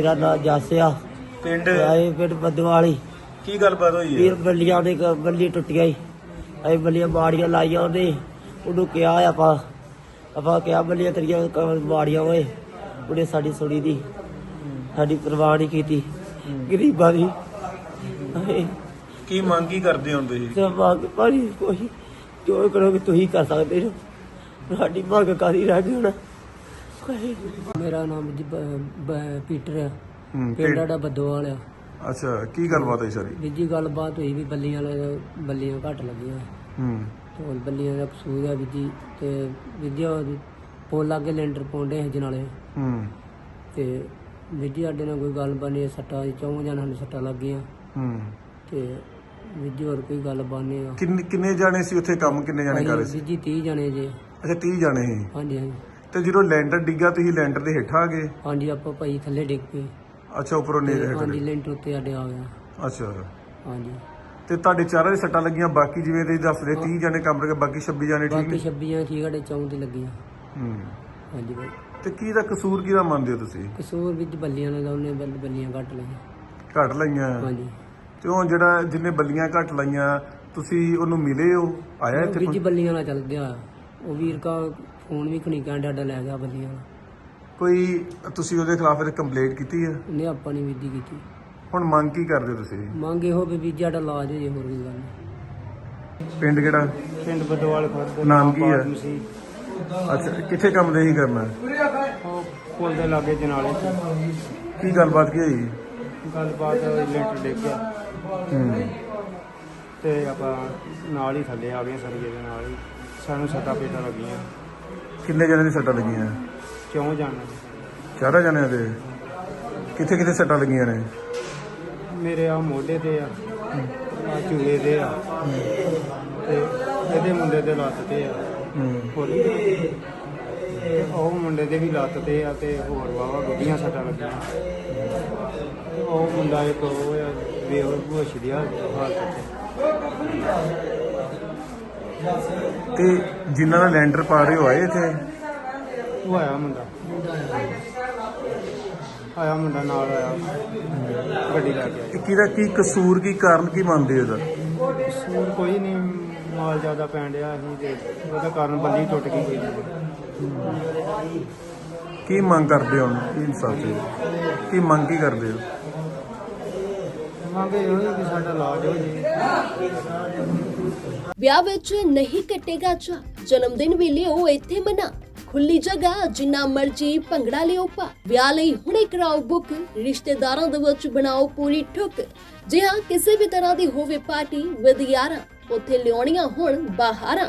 ਮੇਰਾ ਨਾਂ ਜਾਸਿਆ। ਪਿੰਡ? ਆਏ ਪਿੰਡ ਬਦਵਾਲੀ। ਕੀ ਗੱਲਬਾਤ ਹੋਈ ਵੀਰ ਹੈ ਬੱਲੀਆਂ ਦੇ ਕ- ਬੱਲੀ ਟੁੱਟ ਗਈ ਅਸੀਂ ਬੱਲੀਆਂ ਬਾੜੀਆਂ ਲਾਈਆਂ ਉਹਨੇ ਉਹਨੂੰ ਕਿਹਾ ਆਪਾਂ। ਆਪਾਂ ਕਿਹਾ ਬੱਲੀਆਂ ਤੇਰੀਆਂ ਕ- ਬਾੜੀਆਂ ਓਏ। ਉਹਨੇ ਸਾਡੀ ਸੁਣੀ ਦੀ ਸਾਡੀ ਪਰਵਾਹ ਨਹੀਂ ਕੀਤੀ। ਗਰੀਬਾਂ ਦੀ। ਅਸੀਂ ਕੀ ਮੰਗ ਕੀ ਕਰਦੇ ਹੋ ਤੁਸੀਂ? ਤੇ ਮੰਗ ਭਾਰੀ ਕੋਈ ਜੋ ਕਰੋਗੇ ਤੁਸੀਂ ਕਰ ਸਕਦੇ ਹੋ। ਸਾਡੀ ਮੰਗ ਕਾਦੀ ਰਹਿ ਗਈ ਹੁਣ? ਮੇਰਾ ਨਾਮ ਜੀ ਬ- ਬ- ਪੀਟਰ ਆ। ਹੂੰ, ਪਿੰਡ ਸਾਡਾ ਬੱਦੋਵਾਲ ਆ। ਅੱਛਾ ਕੀ ਗੱਲਬਾਤ ਹੋਈ ਸਾਰੀ? ਵੀਰ ਜੀ ਗੱਲਬਾਤ ਹੋਈ ਵੀ ਬੱਲੀਆਂ ਵਾਲੇ ਬੱਲੀਆਂ ਘੱਟ ਲੱਗੀਆਂ। ਹੂੰ। ਤੇ ਹੁਣ ਬੱਲੀਆਂ ਦਾ ਕਸੂਰ ਆ ਵੀਰ ਜੀ ਤੇ ਵੀਰ ਜੀ ਉਹ ਪੋਲ ਲਾਗੇ ਲੈਂਟਰ ਪਾਉਂਦੇ ਸੀ ਨਾਲੇ। ਹੂੰ। ਤੇ ਵੀਰ ਜੀ ਸਾਡੇ ਨਾਲ ਕੋਈ ਗੱਲ ਬਣੀ ਸੱਟਾਂ ਚੌਂ ਜਣਾਂ ਨੂੰ ਸੱਟਾਂ ਲੱਗੀਆਂ। ਹੂੰ। ਤੇ ਵੀਰ ਜੀ ਹੋਰ ਕੋਈ ਗੱਲ ਬਾਨੀ ਆ। ਕਿੰਨੇ ਕਿੰਨੇ ਜਾਣੇ ਸੀ ਉੱਥੇ? ਕੰਮ ਕਿੰਨੇ ਜਾਣੇ ਕਰ ਰਹੇ ਸੀ? ਵੀਰ ਜੀ 30 ਜਣੇ ਜੇ। ਅੱਛਾ 30 ਜਾਣੇ ਸੀ? ਹਾਂਜੀ ਹਾਂਜੀ। ਤੇ ਜਦੋਂ ਲੈਂਟਰ ਡਿੱਗਾ ਤੁਸੀਂ ਲੈਂਟਰ ਦੇ ਹੇਠਾਂ ਆ ਗਏ? ਹਾਂਜੀ ਆਪਾਂ ਭਾਈ ਥੱਲੇ ਡਿੱਗ ਪਏ। ਅੱਛਾ ਉੱਪਰੋਂ ਤੇ ਨੀਚੇ ਹਾਂਜੀ ਹੇਠ ਲੈਂਟਰ ਉੱਤੇ ਸਾਡੇ ਆ ਗਿਆ। ਅੱਛਾ। ਹਾਂਜੀ। ਤੇ ਤੁਹਾਡੇ ਚਾਰਾਂ ਦੇ ਸੱਟਾਂ ਲੱਗੀਆਂ ਬਾਕੀ ਜਿਵੇਂ ਤੁਸੀਂ ਦੱਸ ਰਹੇ 30 ਜਾਣੇ ਕੰਮ ਕਰਕੇ ਬਾਕੀ 26 ਜਾਣੇ ਠੀਕ ਬਾਕੀ ਨੇ? 26 ਜਣੇ ਠੀਕ ਸਾਡੇ ਚੌਂ ਤੇ ਲੱਗੀਆਂ। ਹੂੰ। ਹਾਂਜੀ ਭਾਈ। ਤੇ ਕੀ ਦਾ ਕਸੂਰ ਕਿਹਦਾ ਮੰਨਦੇ ਹੋ ਤੁਸੀਂ? ਕਸੂਰ ਵਿੱਚ ਬੱਲੀਆਂ ਨੇ ਤਾਂ ਉਹਨੇ ਬੱਲ- ਬੱਲੀਆਂ ਕੱਟ ਲਈਆਂ। ਘੱਟ ਲਈਆਂ? ਹਾਂਜੀ। ਤੇ ਉਹ ਜਿਹੜਾ ਜਿਹਨੇ ਬੱਲੀਆਂ ਘੱਟ ਲਾਈਆਂ ਤੁਸੀਂ ਉਹਨੂੰ ਮਿਲੇ ਹੋ? ਆਇਆ ਇੱਥੇ ਵਿੱਚ ਬੱਲੀਆਂ ਨਾਲ ਚੱਲ ਗਿਆ। ਉਹ ਵੀਰ ਕਾ ਫੋਨ ਵੀ ਖਣੀ ਕਹਿੰਦਾ ਡਾਡਾ ਲੈ ਗਿਆ ਨਾਲ ਕੋਈ ਤੁਸੀਂ ਉਹਦੇ ਖਿਲਾਫ ਕੰਪਲੇਂਟ ਕੀਤੀ ਹੈ ਉਹਨੇ ਆਪਾਂ ਨਹੀਂ ਵਿਧੀ ਕੀਤੀ। ਹੁਣ ਮੰਗ ਕੀ ਕਰਦੇ ਹੋ ਤੁਸੀਂ? ਮੰਗ ਇਹੋ ਵੀ ਵੀਰ ਸਾਡਾ ਇਲਾਜ ਹੋ ਜੇ ਹੋਰ ਕੋਈ ਗੱਲ ਨਹੀਂ। ਪਿੰਡ ਕਿਹੜਾ? ਪਿੰਡ ਬਦੋਵਾਲ ਖੁਰਦ ਨਾਮ ਕੀ ਹੈ? ਸੀ। ਅੱਛਾ ਕਿੱਥੇ ਕੰਮ ਨਹੀਂ ਕਰਨਾ? ਉਹ ਪੁਲ ਦੇ ਲਾਗੇ ਜਨਾਲੇ ਚ ਕੀ ਗੱਲਬਾਤ ਕੀ ਹੋਈ? ਗੱਲਬਾਤ ਲੈਂਟਰ ਡਿੱਗ ਗਿਆ ਹੂੰ। ਤੇ ਆਪਾਂ ਨਾਲ ਹੀ ਥੱਲੇ ਆ ਗਏ ਸਰਗੇ ਦੇ ਨਾਲ ਹੀ। ਸਾਨੂੰ ਸੱਟਾਂ ਪੇਟਾਂ ਲੱਗੀਆਂ। ਕਿੰਨੇ ਜਣੇ ਦੀ ਸੱਟਾਂ ਲੱਗੀਆਂ? ਕਿਉਂ ਜਾਣਾ ਚਾਰਾਂ ਜਣਿਆਂ ਦੇ? ਕਿੱਥੇ ਕਿੱਥੇ ਸੱਟਾਂ ਲੱਗੀਆਂ ਨੇ? ਮੇਰੇ ਆ ਮੋਢੇ ਤੇ ਆ ਆ ਚੂਲੇ ਤੇ ਆ ਤੇ ਇਹਦੇ ਮੁੰਡੇ ਦੇ ਲੱਤ ਤੇ ਆ। ਹੂੰ ਹੋਰ ਤੇ ਉਹ ਮੁੰਡੇ ਦੇ ਵੀ ਲੱਤ ਤੇ ਆ ਤੇ ਹੋਰ ਵਾਵਾ ਗੁੱਡੀਆਂ ਸੱਟਾਂ ਲੱਗੀਆਂ। ਤੇ ਉਹ ਮੁੰਡਾ ਇੱਕ ਉਹ ਆ ਬੇਹੋਸ਼ ਦੀ ਹਾਲਤ ਚ ਤੇ ਜਿਨ੍ਹਾਂ ਦਾ ਲੈਂਟਰ ਪਾ ਰਹੇ ਹੋ ਆਏ ਇੱਥੇ? ਉਹ ਆਇਆ ਮੁੰਡਾ। ਆਇਆ ਮੁੰਡਾ ਨਾਲ ਆਇਆ। ਗੱਡੀ ਲੈ ਕੇ ਆਇਆ। ਇਹ ਕਿਹਦਾ ਕੀ ਕਸੂਰ ਕੀ ਕਾਰਨ ਕੀ ਮੰਨਦੇ ਹੋ ਇਹਦਾ? ਸੂਰ ਕੋਈ ਨਹੀਂ ਮਾਲ ਜ਼ਿਆਦਾ ਪੈਣ ਡਿਆ ਸੀ ਤੇ ਉਹਦਾ ਕਾਰਨ ਬੱਲੀ ਟੁੱਟ ਗਈ ਕੋਈ ਕੀ ਮੰਗ ਕਰਦੇ ਹੋ ਇਨਸਾਫ ਦੀ ਕੀ ਮੰਗ ਕੀ ਕਰਦੇ ਹੋ? ਮੰਗੇ ਇਹੋ ਹੀ ਕਿ ਸਾਡਾ ਇਲਾਜ ਹੋ ਜੇ। ਵਿਆਹ ਵਿੱਚ ਨਹੀਂ ਕੱਟੇਗਾ ਚਾ ਜਨਮ ਦਿਨ ਵੀ ਲਿਓ ਇੱਥੇ ਮਨਾ। ਖੁੱਲੀ ਜਗ੍ਹਾ, ਜਿੰਨਾ ਮਰਜ਼ੀ ਭੰਗੜਾ ਲਿਓ ਪਾ ਵਿਆਹ ਲਈ ਹੁਣੇ ਕਰਾਓ ਬੁੱਕ ਰਿਸ਼ਤੇਦਾਰਾਂ ਦੇ ਵਿੱਚ ਬਣਾਓ ਪੂਰੀ ਠੁੱਕ। ਜੇ ਹਾਂ, ਕਿਸੇ ਵੀ ਤਰ੍ਹਾਂ ਦੀ ਹੋਵੇ ਪਾਰਟੀ ਵਿਦ ਯਾਰਾਂ ਉੱਥੇ ਲਿਆਉਣੀਆਂ ਹੁਣ ਬਾਹਰਾਂ।